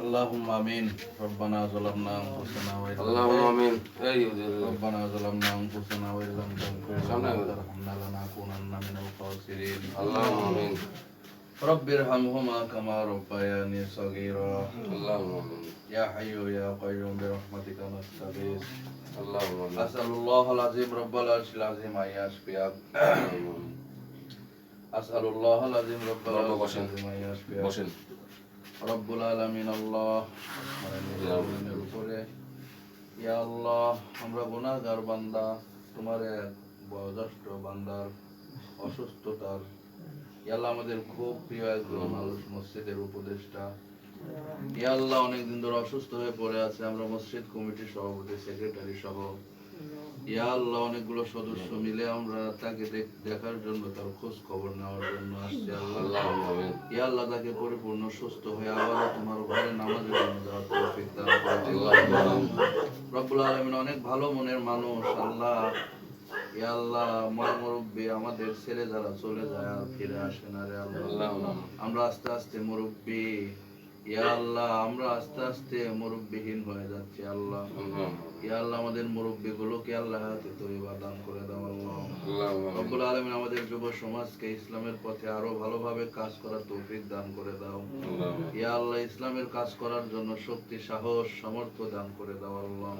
اللهم امين ربنا ظلمنا انفسنا وان اللهم امين ربنا ظلمنا انفسنا وان لم تغفر لنا وترحمنا لنكونن من الخاسرين اللهم امين رب ارحمهما كما ربياني صغيرا اللهم امين يا حي يا قيوم برحمتك نستغيث اللهم امين اسال الله العظيم رب العرش العظيم ان يشفيك اسال الله العظيم رب العرش العظيم ان يشفيك রব্বুল আলামিন, আল্লাহ। উপরে। ইয়া আল্লাহ, আমরা গুনাহগার বান্দা, তোমার এক বয়োজ্যেষ্ঠ বান্দার অসুস্থতার। ইয়া আল্লাহ, আমাদের খুব প্রিয় একজন মানুষ মসজিদের উপদেষ্টা। ইয়া আল্লাহ, অনেকদিন ধরে অসুস্থ হয়ে পড়ে আছে। আমরা মসজিদ কমিটির সভাপতি, সেক্রেটারি সহ আল্লাহ অনেকগুলো সদস্য মিলে আমরা তাকে দেখার জন্য তার খোঁজ খবর নেওয়ার জন্য আসছি আল্লাহ। ইয়া আল্লাহ তাকে পরিপূর্ণ সুস্থ হয়ে আবার তোমার ঘরে নামাজের জন্য রব্বুল আলমিন অনেক ভালো মনের মানুষ আল্লাহ। আমাদের ছেলে যারা চলে যায় আর ফিরে আসে না রে আল্লাহ। আমরা আস্তে আস্তে মুরব্বী। ইসলামের পথে আরও ভালোভাবে কাজ করার তৌফিক দান করে দাও। ইয়া আল্লাহ ইসলামের কাজ করার জন্য শক্তি সাহস সামর্থ্য দান করে দাও আল্লাহ।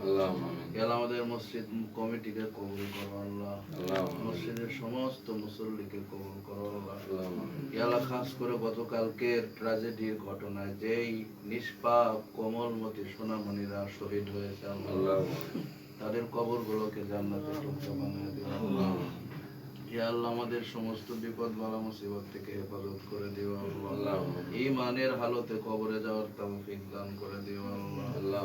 আমাদের মসজিদ কমিটিকে কবুল করো আল্লাহ। মসজিদের সমস্ত মুসল্লিকে কবুল করো খাস করে গতকালকের ট্র্যাজেডির যেই নিষ্পাপ কোমলমতি সোনামণিরা শহীদ হয়েছে আল্লাহ। তাদের কবরগুলোকে জান্নাতে টুকটা বানিয়ে দিও। ইয়া আল্লাহ আমাদের সমস্ত বিপদ বালা মুসিবত থেকে হেফাজত করে দিও আল্লাহ। ইমানের হালতে কবরে যাওয়ার তৌফিক দান করে দিও আল্লাহ